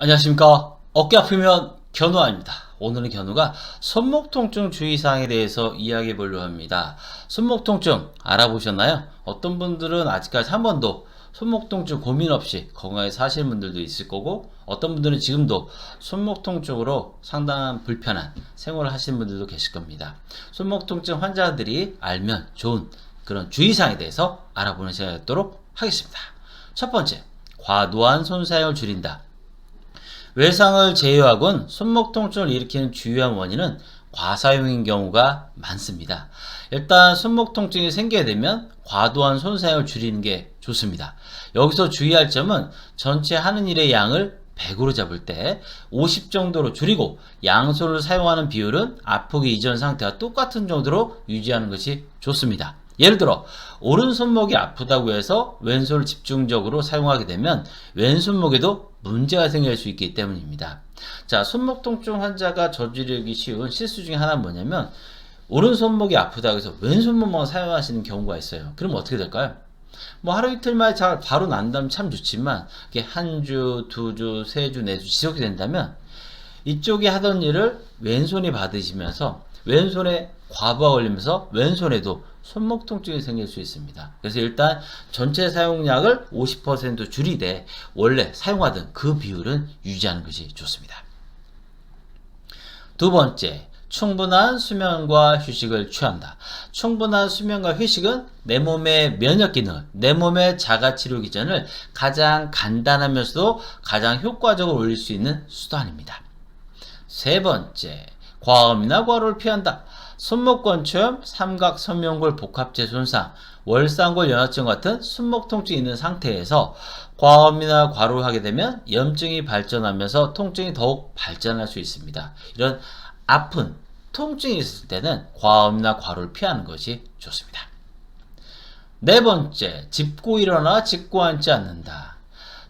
안녕하십니까. 어깨 아프면 견우아입니다. 오늘은 견우가 손목 통증 주의사항에 대해서 이야기해 보려고 합니다. 손목 통증 알아보셨나요? 어떤 분들은 아직까지 한 번도 손목 통증 고민 없이 건강하게 사시는 분들도 있을 거고 어떤 분들은 지금도 손목 통증으로 상당한 불편한 생활을 하시는 분들도 계실 겁니다. 손목 통증 환자들이 알면 좋은 그런 주의사항에 대해서 알아보는 시간이 되도록 하겠습니다. 첫 번째, 과도한 손 사용을 줄인다. 외상을 제외하곤 손목 통증을 일으키는 주요한 원인은 과사용인 경우가 많습니다. 일단 손목 통증이 생기게 되면 과도한 손 사용을 줄이는 게 좋습니다. 여기서 주의할 점은 전체 하는 일의 양을 100으로 잡을 때 50 정도로 줄이고 양손을 사용하는 비율은 아프기 이전 상태와 똑같은 정도로 유지하는 것이 좋습니다. 예를 들어 오른손목이 아프다고 해서 왼손을 집중적으로 사용하게 되면 왼손목에도 문제가 생길 수 있기 때문입니다. 자, 손목 통증 환자가 저지르기 쉬운 실수 중에 하나는 뭐냐면 오른손목이 아프다고 해서 왼손목만 사용하시는 경우가 있어요. 그럼 어떻게 될까요? 뭐 하루 이틀 만에 잘 바로 난다면 참 좋지만 이게 한 주, 두 주, 세 주, 네 주 지속이 된다면 이쪽이 하던 일을 왼손이 받으시면서 왼손에 과부하 걸리면서 왼손에도 손목 통증이 생길 수 있습니다. 그래서 일단 전체 사용량을 50% 줄이되 원래 사용하던 그 비율은 유지하는 것이 좋습니다. 두 번째, 충분한 수면과 휴식을 취한다. 충분한 수면과 휴식은 내 몸의 면역 기능, 내 몸의 자가 치료 기전을 가장 간단하면서도 가장 효과적으로 올릴 수 있는 수단입니다. 세 번째, 과음이나 과로를 피한다. 손목권처럼 삼각 선명골 복합체 손상, 월상골 연화증 같은 손목 통증이 있는 상태에서 과음이나 과로를 하게 되면 염증이 발전하면서 통증이 더욱 발전할 수 있습니다. 이런 아픈 통증이 있을 때는 과음이나 과로를 피하는 것이 좋습니다. 네 번째, 짚고 일어나 짚고 앉지 않는다.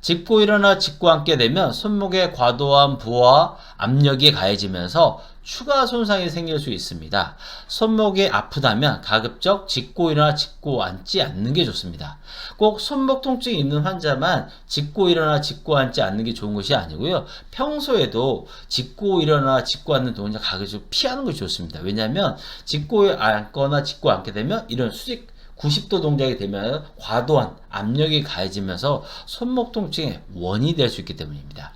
짚고 일어나 짚고 앉게 되면 손목에 과도한 부하 압력이 가해지면서 추가 손상이 생길 수 있습니다. 손목이 아프다면 가급적 짚고 일어나 짚고 앉지 않는 게 좋습니다. 꼭 손목 통증이 있는 환자만 짚고 일어나 짚고 앉지 않는 게 좋은 것이 아니고요. 평소에도 짚고 일어나 짚고 앉는 동작 가급적 피하는 것이 좋습니다. 왜냐하면 짚고 앉거나 짚고 앉게 되면 이런 수직 90도 동작이 되면 과도한 압력이 가해지면서 손목 통증의 원인이 될 수 있기 때문입니다.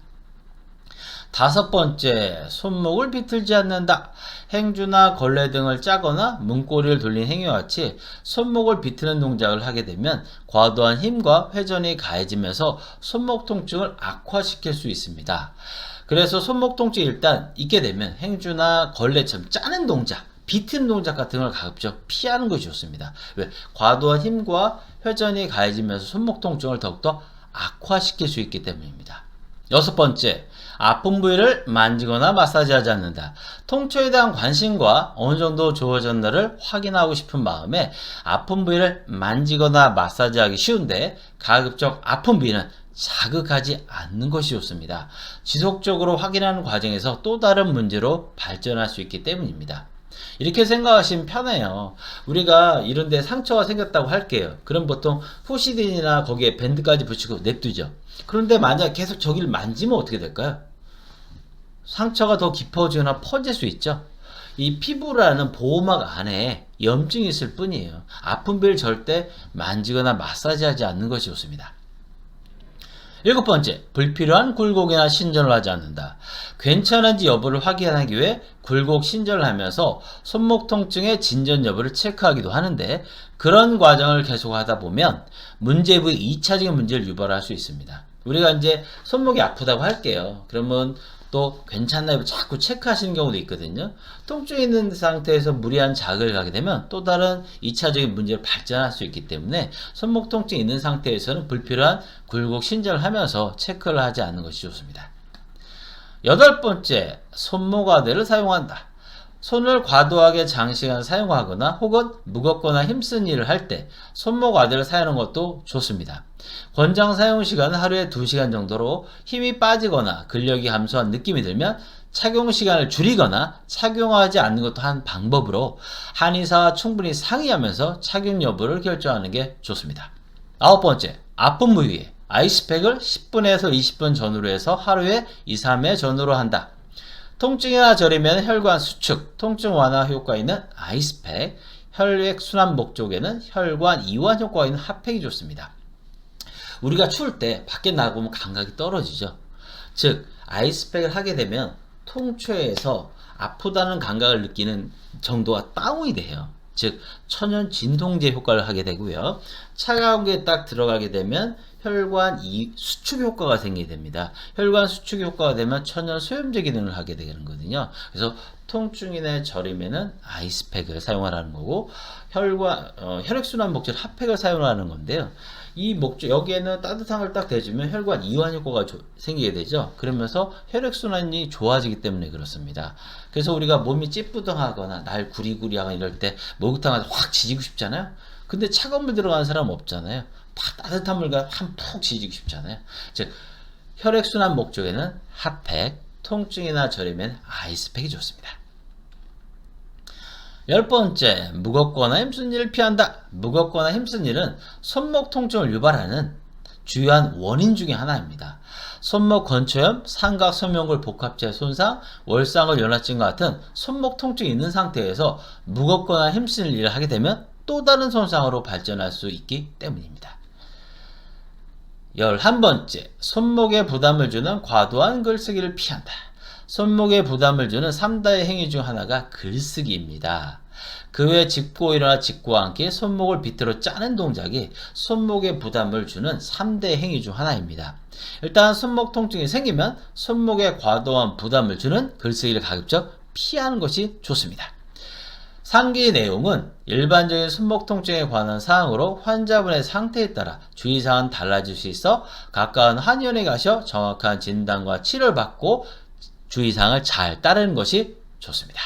다섯 번째, 손목을 비틀지 않는다. 행주나 걸레 등을 짜거나 문고리를 돌린 행위와 같이 손목을 비트는 동작을 하게 되면 과도한 힘과 회전이 가해지면서 손목 통증을 악화시킬 수 있습니다. 그래서 손목 통증이 일단 있게 되면 행주나 걸레처럼 짜는 동작, 비트는 동작 같은 걸 가급적 피하는 것이 좋습니다. 왜? 과도한 힘과 회전이 가해지면서 손목 통증을 더욱더 악화시킬 수 있기 때문입니다. 여섯 번째, 아픈 부위를 만지거나 마사지하지 않는다. 통증에 대한 관심과 어느 정도 좋아졌나를 확인하고 싶은 마음에 아픈 부위를 만지거나 마사지하기 쉬운데 가급적 아픈 부위는 자극하지 않는 것이 좋습니다. 지속적으로 확인하는 과정에서 또 다른 문제로 발전할 수 있기 때문입니다. 이렇게 생각하시면 편해요. 우리가 이런데 상처가 생겼다고 할게요. 그럼 보통 후시딘이나 거기에 밴드까지 붙이고 냅두죠. 그런데 만약 계속 저기를 만지면 어떻게 될까요? 상처가 더 깊어지거나 퍼질 수 있죠. 이 피부라는 보호막 안에 염증이 있을 뿐이에요. 아픈 부위를 절대 만지거나 마사지하지 않는 것이 좋습니다. 일곱 번째, 불필요한 굴곡이나 신전을 하지 않는다. 괜찮은지 여부를 확인하기 위해 굴곡 신전을 하면서 손목 통증의 진전 여부를 체크하기도 하는데 그런 과정을 계속하다 보면 문제 부위 2차적인 문제를 유발할 수 있습니다. 우리가 이제 손목이 아프다고 할게요. 그러면 또 괜찮나요? 자꾸 체크하시는 경우도 있거든요. 통증이 있는 상태에서 무리한 자극을 가게 되면 또 다른 2차적인 문제로 발전할 수 있기 때문에 손목 통증이 있는 상태에서는 불필요한 굴곡 신전을 하면서 체크를 하지 않는 것이 좋습니다. 여덟 번째, 손모가드를 사용한다. 손을 과도하게 장시간 사용하거나 혹은 무겁거나 힘쓴 일을 할 때 손목 아대를 사용하는 것도 좋습니다. 권장 사용 시간은 하루에 2시간 정도로 힘이 빠지거나 근력이 감소한 느낌이 들면 착용 시간을 줄이거나 착용하지 않는 것도 한 방법으로 한의사와 충분히 상의하면서 착용 여부를 결정하는 게 좋습니다. 아홉 번째, 아픈 부위에 아이스팩을 10분에서 20분 전후로 해서 하루에 2, 3회 전후로 한다. 통증이나 저리면 혈관 수축, 통증 완화 효과 있는 아이스팩, 혈액 순환 목적에는 혈관 이완 효과가 있는 핫팩이 좋습니다. 우리가 추울 때 밖에 나가보면 감각이 떨어지죠. 즉 아이스팩을 하게 되면 통초에서 아프다는 감각을 느끼는 정도가 다운이 돼요. 즉 천연 진통제 효과를 하게 되고요. 차가운 게 딱 들어가게 되면 혈관 이 수축 효과가 생기게 됩니다. 혈관 수축 효과가 되면 천연 소염제 기능을 하게 되는 거거든요. 그래서 통증이나 저림에는 아이스팩을 사용하라는 거고 혈관 어, 혈액순환 목적 핫팩을 사용하는 건데요. 이 목적 여기에는 따뜻한 걸 딱 대주면 혈관 이완 효과가 조- 생기게 되죠. 그러면서 혈액순환이 좋아지기 때문에 그렇습니다. 그래서 우리가 몸이 찌뿌둥하거나 날 구리구리하거나 이럴 때 목욕탕 가서 확 지지고 싶잖아요. 근데 차가운 물 들어가는 사람 없잖아요. 팍 따뜻한 물과 한 푹 지지고 싶잖아요. 즉 혈액순환 목적에는 핫팩, 통증이나 저리면 아이스팩이 좋습니다. 열 번째, 무겁거나 힘쓴 일을 피한다. 무겁거나 힘쓴 일은 손목 통증을 유발하는 주요한 원인 중의 하나입니다. 손목 건초염, 삼각 소명골 복합체 손상, 월상을 연화증과 같은 손목 통증이 있는 상태에서 무겁거나 힘쓴 일을 하게 되면 또 다른 손상으로 발전할 수 있기 때문입니다. 열한 번째, 손목에 부담을 주는 과도한 글쓰기를 피한다. 손목에 부담을 주는 3다의 행위 중 하나가 글쓰기입니다. 그 외 짚고 일어나 짚고와 함께 손목을 비틀어 짜는 동작이 손목에 부담을 주는 3대 행위 중 하나입니다. 일단 손목 통증이 생기면 손목에 과도한 부담을 주는 글쓰기를 가급적 피하는 것이 좋습니다. 상기 내용은 일반적인 손목 통증에 관한 사항으로 환자분의 상태에 따라 주의사항은 달라질 수 있어 가까운 한의원에 가셔 정확한 진단과 치료를 받고 주의사항을 잘 따르는 것이 좋습니다.